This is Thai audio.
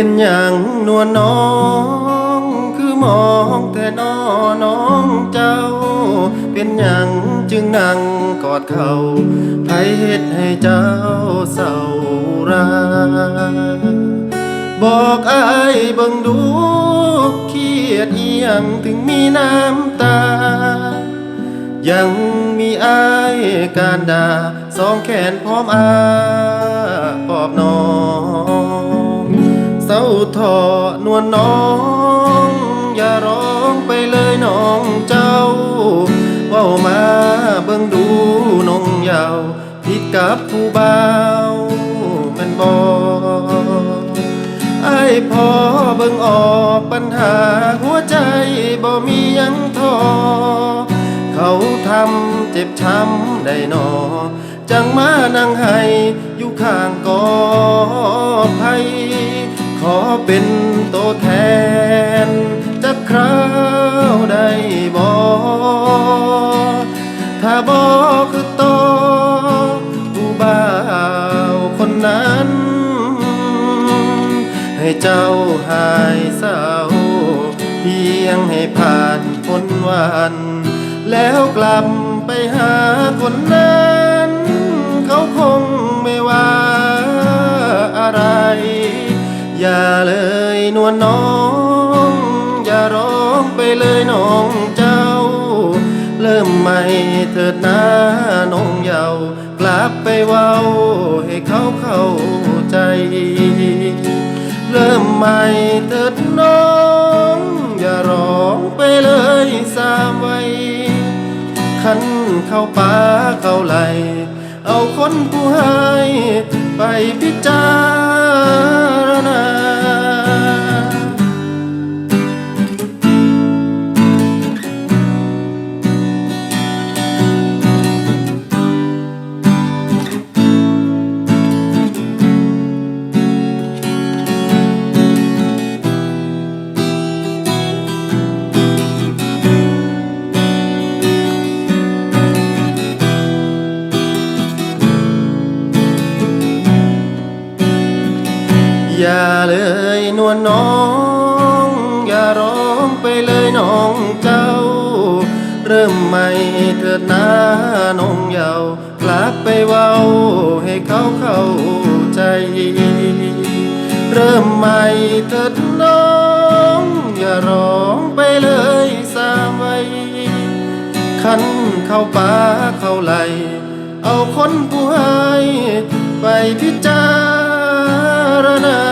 ็นอย่างนวลน้อง คือมองแต่น้อน้องเจ้า เป็นหยังจึงนั่งกอดเขาไผเฮ็ดให้เจ้าเศร้าราบอกอายเบิ่งดูเครียดเอียงถึงมีน้ำตา ยังมีอายการด่าสองแขนพร้อมอาปอบน้อง ทอนวลน้อง อย่าร้องไปเลยน้องเจ้าเว้ามาเบิ่งดูน้องยาวผิดกับผู้บ่าวแมันบอกไอ้พอเบิ่งออกปัญหาหัวใจบ่มียังทอ เขาทำเจ็บช้ำได้นอ จังมานั่งให้อยู่ข้างกอภัย อเป็นตัวแทนจะคราวได้บอถ้าบอคือตอผู้บ่าวคนนั้น ให้เจ้าหายเศร้า เพียงให้ผ่านพ้นวัน แล้วกลับไปหาคนนั้น อย่าเลยนวลน้อง อย่าร้องไปเลยน้องเจ้า เริ่มใหม่เถิดนะน้องเยาวกลับไปเว้าให้เขาเข้าใจ เริ่มใหม่เถิดน้อง อย่าร้องไปเลยสามไว้ขันเข้าป่าเข้าไหลเอาคนผู้ให้ไปพิจาร อย่าเลยนวลน้อง อย่าร้องไปเลยน้องเจ้า เริ่มใหม่เถิดนะน้องเยาวกลับไปเว้าให้เขาเข้าใจ เริ่มใหม่เถิดน้อง อย่าร้องไปเลยสามไว้ขันเข้าป่าเข้าไหลเอาคนผู้ให้ไปพิจารณา